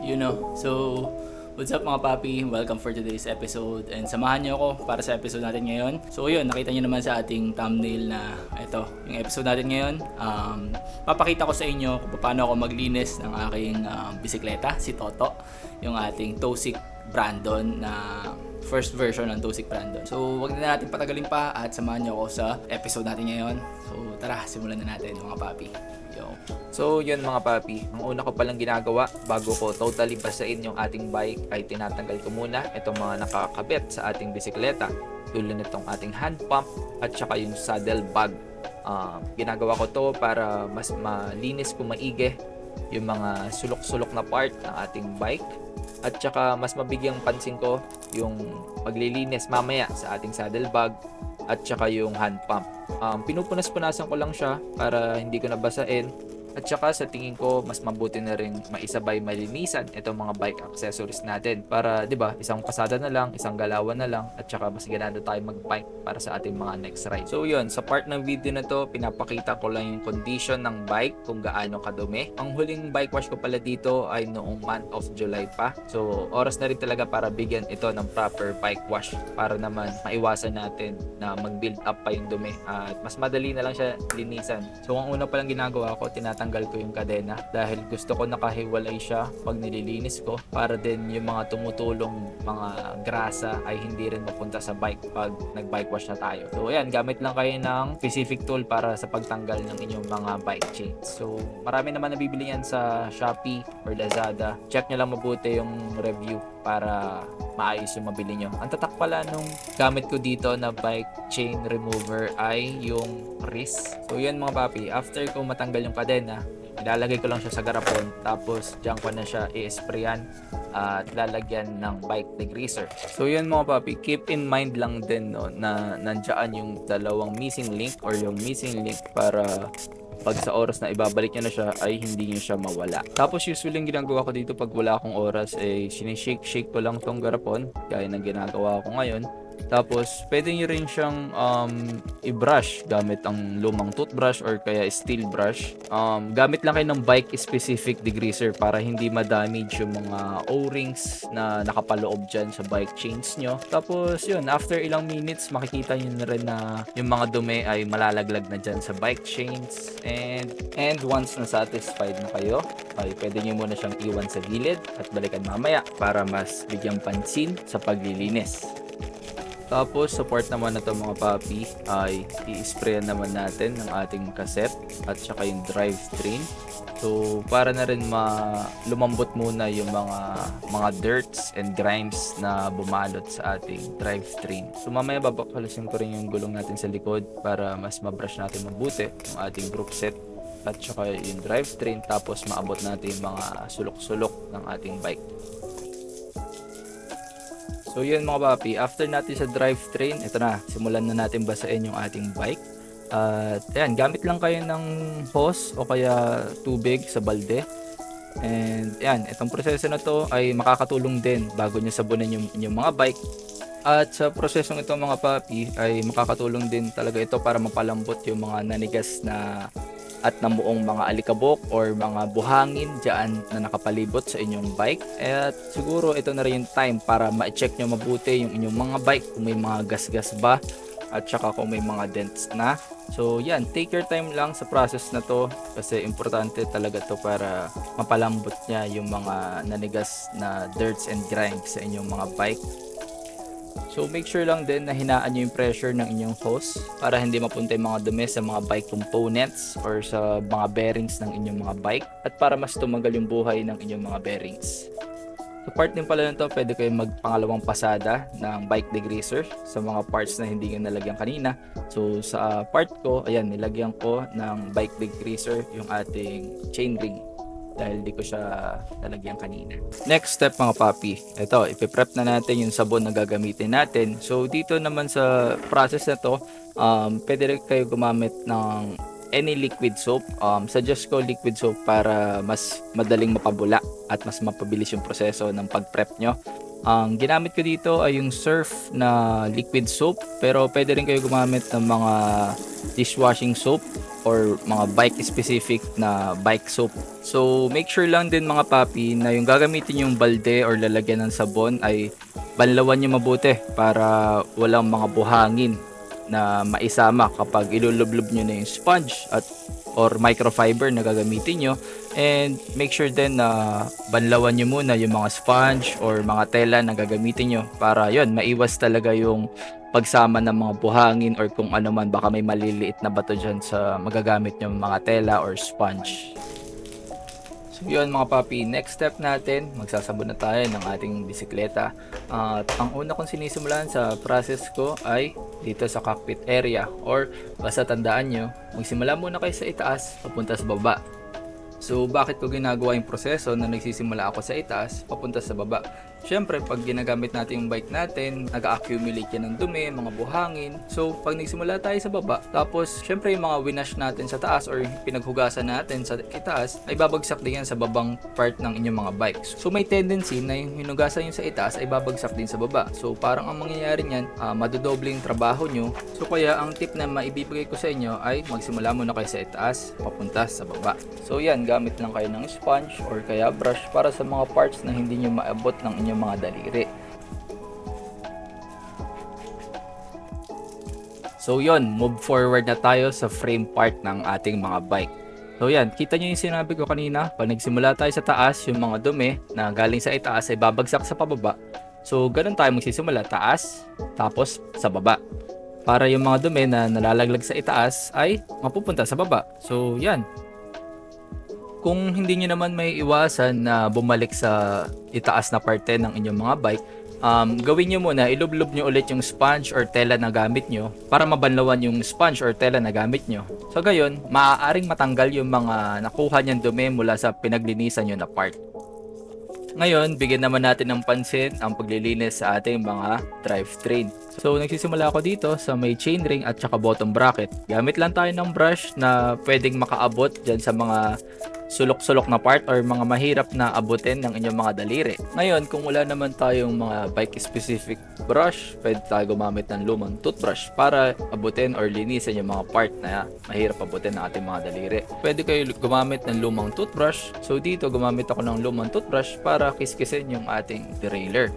You know, so what's up mga papi? Welcome for today's episode and samahan niyo ako para sa episode natin ngayon. So yun, nakita niyo naman sa ating thumbnail na ito, yung episode natin ngayon. Um, papakita ko sa inyo kung paano ako maglinis ng aking um, bisikleta, si Toto, yung ating Tosik Brandon na first version ng Tosik Brandon. So wag na natin patagalin pa at samahan niyo ako sa episode natin ngayon. So tara, simulan na natin mga papi. Yo. So yun mga papi, ang una ko palang ginagawa bago ko totally basain yung ating bike ay tinatanggal ko muna itong mga nakakabit sa ating bisikleta tulad nitong ating hand pump at saka yung saddle bag. Ah, ginagawa ko to para mas malinis ko maigi yung mga sulok-sulok na part ng ating bike at saka mas mabigyang pansin ko yung paglilinis mamaya sa ating saddle bag at saka yung hand pump. Um, pinupunas-punasan ko lang siya para hindi ko nabasain at saka sa tingin ko mas mabuti na rin maisabay malinisan itong mga bike accessories natin para 'di ba isang pasada na lang, isang galawan na lang at saka mas ganado tayo mag-bike para sa ating mga next ride. So yun, sa part ng video na to, pinapakita ko lang yung condition ng bike kung gaano kadumi. Ang huling bike wash ko pala dito ay noong month of July pa. So oras na rin talaga para bigyan ito ng proper bike wash para naman maiwasan natin na mag-build up pa yung dumi at mas madali na lang siya linisan. So ang una palang ginagawa ko, tinatanggal ko yung kadena dahil gusto ko nakahiwalay siya pag nililinis ko para din yung mga tumutulong mga grasa ay hindi rin mapunta sa bike pag nag-bike wash na tayo. So ayan, gamit lang kayo ng specific tool para sa pagtanggal ng inyong mga bike chains. So marami naman nabibili yan sa Shopee or Lazada. Check nyo lang mabuti yung review para maayos yung mabili nyo. Ang tatak pala nung gamit ko dito na bike chain remover ay yung wrist. So yun mga papi, after ko matanggal yung kadena, ilalagay ko lang siya sa garapon tapos diyan ko na siya i-sprayan at lalagyan ng bike degreaser. So yun mga papi, keep in mind lang din no, na nandiyan yung dalawang missing link or yung missing link para pag sa oras na ibabalik nyo na siya ay hindi nyo siya mawala. Tapos usually yung ginagawa ko dito pag wala akong oras ay sinishake-shake ko lang tong garapon gaya ng ginagawa ko ngayon. Tapos pwede nyo rin siyang um, i-brush gamit ang lumang toothbrush or kaya steel brush. Um, gamit lang kayo ng bike specific degreaser para hindi ma-damage yung mga o-rings na nakapaloob dyan sa bike chains nyo. Tapos yun, after ilang minutes makikita nyo na rin na yung mga dumi ay malalaglag na dyan sa bike chains. And, and once na satisfied na kayo, ay pwede nyo muna siyang iwan sa gilid at balikan mamaya para mas bigyang pansin sa paglilinis. Tapos, sa part naman na mga papi, ay i-sprayan naman natin ng ating cassette at saka yung drivetrain. So, para na rin ma lumambot muna yung mga mga dirts and grimes na bumalot sa ating drivetrain. So, mamaya babakalusin ko rin yung gulong natin sa likod para mas mabrush natin mabuti yung ating group set at saka yung drivetrain tapos maabot natin yung mga sulok-sulok ng ating bike. So yun mga papi, after natin sa drivetrain, ito na, simulan na natin basain yung ating bike. At ayan, gamit lang kayo ng hose o kaya tubig sa balde. And ayan, itong proseso na to ay makakatulong din bago nyo sabunan yung, yung mga bike. At sa prosesong ito mga papi ay makakatulong din talaga ito para mapalambot yung mga nanigas na at namuong mga alikabok or mga buhangin dyan na nakapalibot sa inyong bike. At siguro ito na rin yung time para ma-check nyo mabuti yung inyong mga bike kung may mga gas-gas ba at saka kung may mga dents na. So yan, take your time lang sa process na to kasi importante talaga to para mapalambot niya yung mga nanigas na dirts and grinds sa inyong mga bike. So make sure lang din na hinaan nyo yung pressure ng inyong hose para hindi mapunta yung mga dumi sa mga bike components or sa mga bearings ng inyong mga bike at para mas tumagal yung buhay ng inyong mga bearings. Sa part din pala nito, pwede kayong magpangalawang pasada ng bike degreaser sa mga parts na hindi nyo nalagyan kanina. So sa part ko, ayan, nilagyan ko ng bike degreaser yung ating chain ring dahil di ko siya nalagyan kanina. Next step mga papi, ito, ipiprep na natin yung sabon na gagamitin natin. So dito naman sa process na to, um, pwede rin kayo gumamit ng any liquid soap. Um, suggest ko liquid soap para mas madaling mapabula at mas mapabilis yung proseso ng pag-prep nyo. Ang ginamit ko dito ay yung Surf na liquid soap pero pwede rin kayo gumamit ng mga dishwashing soap or mga bike specific na bike soap. So make sure lang din mga papi na yung gagamitin yung balde or lalagyan ng sabon ay banlawan nyo mabuti para walang mga buhangin na maisama kapag ilulublob nyo na yung sponge at or microfiber na gagamitin nyo and make sure din na banlawan nyo muna yung mga sponge or mga tela na gagamitin nyo para yon maiwas talaga yung pagsama ng mga buhangin or kung ano man baka may maliliit na bato dyan sa magagamit nyo mga tela or sponge So yun mga papi, next step natin, magsasabon na tayo ng ating bisikleta. At ang una kong sinisimulan sa process ko ay dito sa cockpit area or basta tandaan nyo, magsimula muna kayo sa itaas, papunta sa baba. So bakit ko ginagawa yung proseso na nagsisimula ako sa itaas, papunta sa baba? Siyempre, pag ginagamit natin yung bike natin, nag-accumulate yan ng dumi, mga buhangin. So, pag nagsimula tayo sa baba, tapos, siyempre, yung mga winash natin sa taas or yung pinaghugasan natin sa itaas, ay babagsak din yan sa babang part ng inyong mga bikes. So, may tendency na yung hinugasan nyo sa itaas ay babagsak din sa baba. So, parang ang mangyayari niyan, uh, madodoble yung trabaho nyo. So, kaya ang tip na maibibigay ko sa inyo ay magsimula muna kayo sa itaas, papunta sa baba. So, yan, gamit lang kayo ng sponge or kaya brush para sa mga parts na hindi nyo maabot ng inyong mga daliri. So yon, move forward na tayo sa frame part ng ating mga bike. So yan, kita nyo yung sinabi ko kanina, pag nagsimula tayo sa taas, yung mga dumi na galing sa itaas ay babagsak sa pababa. So ganun tayo magsisimula, taas, tapos sa baba. Para yung mga dumi na nalalaglag sa itaas ay mapupunta sa baba. So yan, kung hindi nyo naman may iwasan na bumalik sa itaas na parte ng inyong mga bike, um, gawin nyo muna, ilublob nyo ulit yung sponge or tela na gamit nyo para mabanlawan yung sponge or tela na gamit nyo. So gayon, maaaring matanggal yung mga nakuha niyang dumi mula sa pinaglinisan nyo na part. Ngayon, bigyan naman natin ng pansin ang paglilinis sa ating mga drivetrain. So, nagsisimula ako dito sa may chainring at saka bottom bracket. Gamit lang tayo ng brush na pwedeng makaabot dyan sa mga sulok-sulok na part or mga mahirap na abutin ng inyong mga daliri. Ngayon, kung wala naman tayong mga bike specific brush, pwede tayo gumamit ng lumang toothbrush para abutin or linisin yung mga part na mahirap abutin ng ating mga daliri. Pwede kayo gumamit ng lumang toothbrush. So dito, gumamit ako ng lumang toothbrush para kiskisin yung ating derailleur.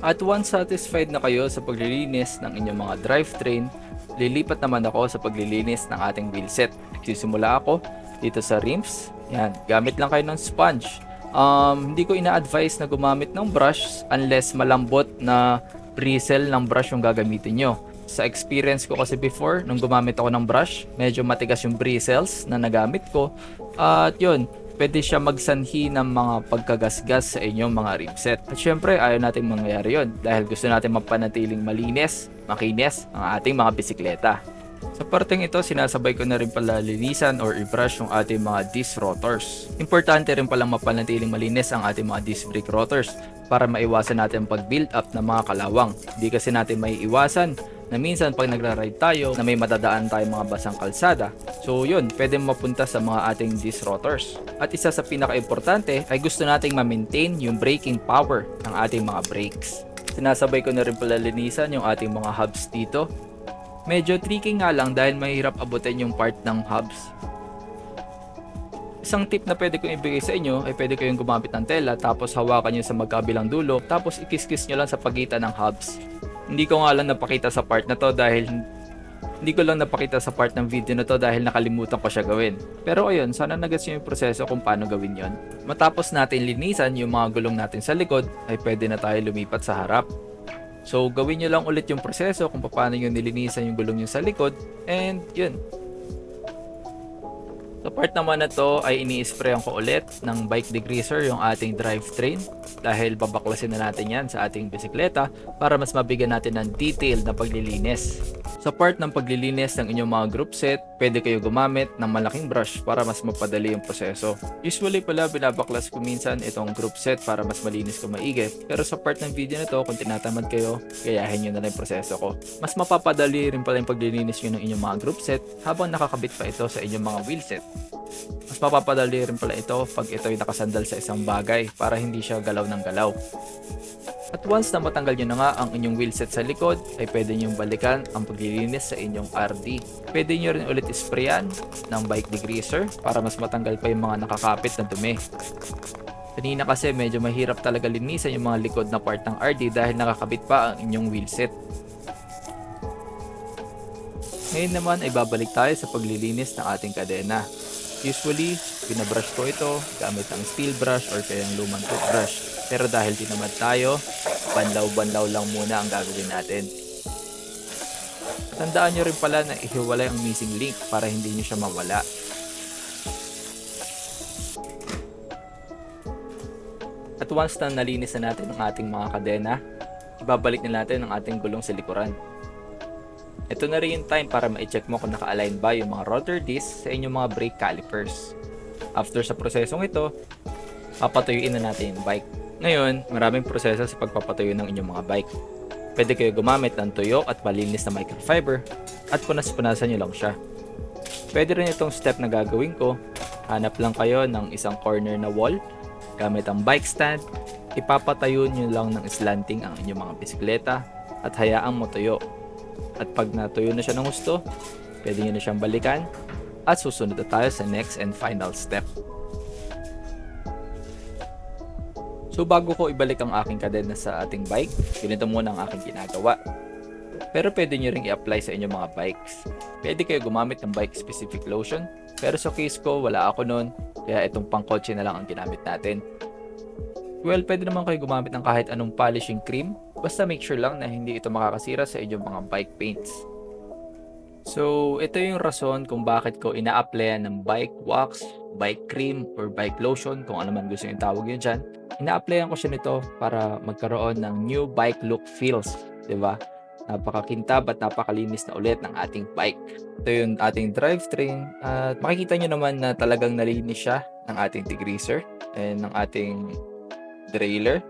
At once satisfied na kayo sa paglilinis ng inyong mga drivetrain, lilipat naman ako sa paglilinis ng ating wheelset. Sisimula ako dito sa rims. Yan, gamit lang kayo ng sponge. Um, hindi ko ina-advise na gumamit ng brush unless malambot na bristle ng brush yung gagamitin nyo. Sa experience ko kasi before, nung gumamit ako ng brush, medyo matigas yung bristles na nagamit ko. At yun, pwede siya magsanhi ng mga pagkagasgas sa inyong mga rimset. At syempre, ayaw natin mangyayari yon dahil gusto natin mapanatiling malinis, makinis ang ating mga bisikleta. Sa parteng ito, sinasabay ko na rin pala linisan or i-brush yung ating mga disc rotors. Importante rin palang mapanatiling malinis ang ating mga disc brake rotors para maiwasan natin pag-build up ng mga kalawang. Hindi kasi natin may iwasan na minsan pag nagra-ride tayo na may madadaan tayo mga basang kalsada. So yun, pwede mapunta sa mga ating disc rotors. At isa sa pinaka-importante ay gusto nating ma-maintain yung braking power ng ating mga brakes. Sinasabay ko na rin pala linisan yung ating mga hubs dito Medyo tricky nga lang dahil mahirap abutin yung part ng hubs. Isang tip na pwede kong ibigay sa inyo ay pwede kayong gumamit ng tela tapos hawakan nyo sa magkabilang dulo tapos ikis-kis nyo lang sa pagitan ng hubs. Hindi ko nga lang napakita sa part na to dahil hindi ko lang napakita sa part ng video na to dahil nakalimutan ko siya gawin. Pero ayun, sana nagets nyo yung proseso kung paano gawin yon. Matapos natin linisan yung mga gulong natin sa likod, ay pwede na tayo lumipat sa harap. So, gawin nyo lang ulit yung proseso kung paano nyo nilinisan yung gulong nyo sa likod. And, yun. Sa part naman na to ay ini-sprayan ko ulit ng bike degreaser yung ating drivetrain dahil babaklasin na natin yan sa ating bisikleta para mas mabigyan natin ng detailed na paglilinis. Sa part ng paglilinis ng inyong mga group set, pwede kayo gumamit ng malaking brush para mas mapadali yung proseso. Usually pala binabaklas ko minsan itong group set para mas malinis ko maigi. Pero sa part ng video na to, kung tinatamad kayo, gayahin nyo na lang yung proseso ko. Mas mapapadali rin pala yung paglilinis nyo ng inyong mga group set habang nakakabit pa ito sa inyong mga wheel set. Mas mapapadali rin pala ito pag ito'y nakasandal sa isang bagay para hindi siya galaw ng galaw. At once na matanggal nyo na nga ang inyong wheelset sa likod, ay pwede nyo balikan ang paglilinis sa inyong RD. Pwede nyo rin ulit isprayan ng bike degreaser para mas matanggal pa yung mga nakakapit na dumi. Kanina kasi medyo mahirap talaga linisan yung mga likod na part ng RD dahil nakakabit pa ang inyong wheelset. Ngayon naman ay babalik tayo sa paglilinis ng ating kadena. Usually, binabrush ko ito gamit ang steel brush or kayang lumang toothbrush. Pero dahil tinamad tayo, banlaw-banlaw lang muna ang gagawin natin. Tandaan nyo rin pala na ihiwalay ang missing link para hindi nyo siya mawala. At once na nalinis na natin ang ating mga kadena, ibabalik na natin ang ating gulong sa likuran. Ito na rin yung time para ma-check mo kung naka-align ba yung mga rotor discs sa inyong mga brake calipers. After sa prosesong ito, papatuyuin na natin yung bike. Ngayon, maraming proseso sa pagpapatuyo ng inyong mga bike. Pwede kayo gumamit ng tuyo at malinis na microfiber at punas-punasan nyo lang siya. Pwede rin itong step na gagawin ko. Hanap lang kayo ng isang corner na wall gamit ang bike stand. Ipapatayo nyo lang ng slanting ang inyong mga bisikleta at hayaang matuyo. At pag natuyo na siya ng gusto, pwede nyo na siyang balikan at susunod na tayo sa next and final step. So bago ko ibalik ang aking kadena sa ating bike, ganito muna ang aking ginagawa. Pero pwede nyo ring i-apply sa inyong mga bikes. Pwede kayo gumamit ng bike specific lotion, pero sa case ko wala ako nun, kaya itong pangkotse na lang ang ginamit natin. Well, pwede naman kayo gumamit ng kahit anong polishing cream, basta make sure lang na hindi ito makakasira sa inyong mga bike paints. So, ito yung rason kung bakit ko ina-applyan ng bike wax, bike cream, or bike lotion, kung ano man gusto yung tawag yun dyan. Ina-applyan ko siya nito para magkaroon ng new bike look feels, di ba? Napakakintab at napakalinis na ulit ng ating bike. Ito yung ating drivetrain at makikita nyo naman na talagang nalinis siya ng ating degreaser and ng ating derailleur.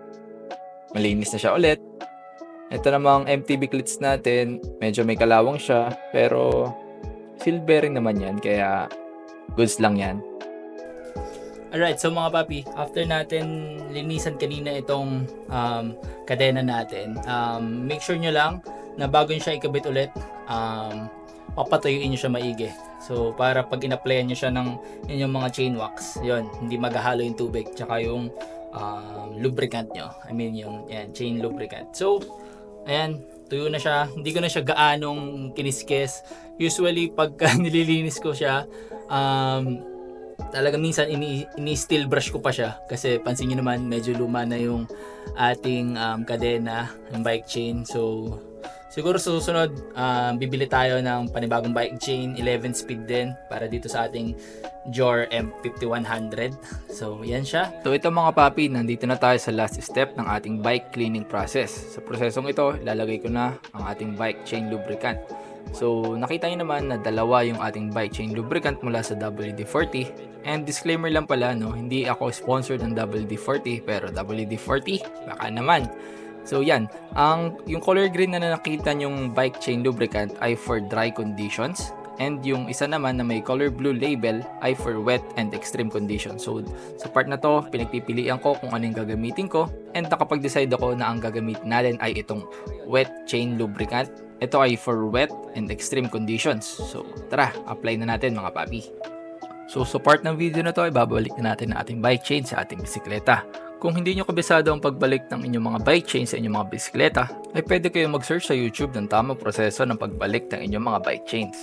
Malinis na siya ulit. Ito namang MTB clits natin, medyo may kalawang siya, pero seal bearing naman yan, kaya goods lang yan. Alright, so mga papi, after natin linisan kanina itong um, kadena natin, um, make sure nyo lang na bago nyo siya ikabit ulit, um, papatuyuin nyo siya maigi. So, para pag in-applyan nyo siya ng inyong mga chain wax, yon hindi maghahalo yung tubig, tsaka yung um, lubricant nyo. I mean, yung yan, chain lubricant. So, ayan, tuyo na siya. Hindi ko na siya gaanong kiniskes. Usually, pagka nililinis ko siya, um, talaga minsan ini, ini steel brush ko pa siya kasi pansin niyo naman medyo luma na yung ating um, kadena ng bike chain so siguro sa susunod um, bibili tayo ng panibagong bike chain 11 speed din para dito sa ating Jor M5100 so yan siya So ito mga papi, nandito na tayo sa last step ng ating bike cleaning process. Sa prosesong ito, ilalagay ko na ang ating bike chain lubricant. So nakita niyo naman na dalawa yung ating bike chain lubricant mula sa WD-40. And disclaimer lang pala, no, hindi ako sponsored ng WD-40 pero WD-40, baka naman. So yan, ang yung color green na nakita yung bike chain lubricant ay for dry conditions and yung isa naman na may color blue label ay for wet and extreme conditions. So sa part na to, pinagpipilian ko kung anong gagamitin ko and nakapag-decide ako na ang gagamitin natin ay itong wet chain lubricant. Ito ay for wet and extreme conditions. So tara, apply na natin mga papi. So sa part ng video na to ay babalik na natin ang ating bike chain sa ating bisikleta. Kung hindi nyo kabisado ang pagbalik ng inyong mga bike chain sa inyong mga bisikleta, ay pwede kayo mag-search sa YouTube ng tamang proseso ng pagbalik ng inyong mga bike chains.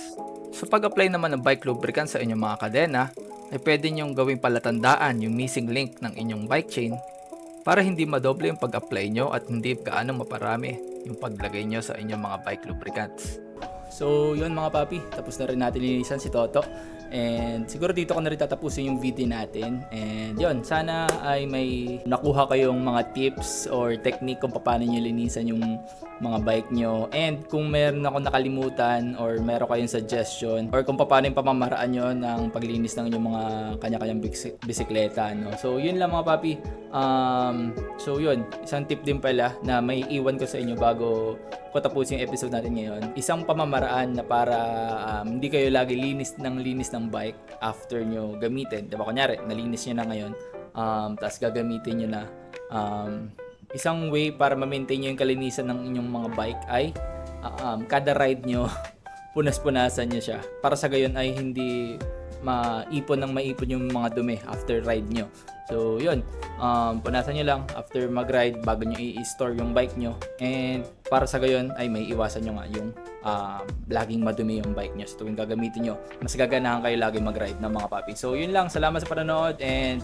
Sa pag-apply naman ng bike lubricant sa inyong mga kadena, ay pwede nyong gawing palatandaan yung missing link ng inyong bike chain para hindi madoble yung pag-apply nyo at hindi gaano maparami yung paglagay nyo sa inyong mga bike lubricants. So, yun mga papi, tapos na rin natin linisan si Toto. And siguro dito ko na rin tatapusin yung video natin. And yun, sana ay may nakuha kayong mga tips or technique kung paano nyo linisan yung mga bike nyo. And kung meron ako nakalimutan or meron kayong suggestion or kung paano yung pamamaraan nyo ng paglinis ng inyong mga kanya-kanyang bisi- bisikleta. No? So yun lang mga papi. Um, so yun, isang tip din pala na may iwan ko sa inyo bago ko tapusin yung episode natin ngayon. Isang pamamaraan na para um, hindi kayo lagi linis ng linis ng bike after nyo gamitin. Diba? Kunyari, nalinis nyo na ngayon, um, tapos gagamitin nyo na. Um, isang way para ma-maintain nyo yung kalinisan ng inyong mga bike ay uh, um, kada ride nyo, punas-punasan nyo siya. Para sa gayon ay hindi maipon ng maipon yung mga dumi after ride nyo. So, yun. Um, punasan nyo lang after mag-ride bago nyo i-store yung bike nyo. And para sa gayon ay may iwasan nyo nga yung um, laging madumi yung bike nyo. So, tuwing gagamitin nyo, mas gaganahan kayo lagi mag-ride ng mga papi. So, yun lang. Salamat sa panonood and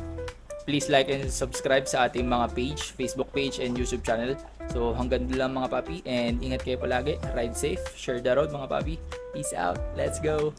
please like and subscribe sa ating mga page, Facebook page and YouTube channel. So hanggang doon lang mga papi and ingat kayo palagi. Ride safe, share the road mga papi. Peace out. Let's go.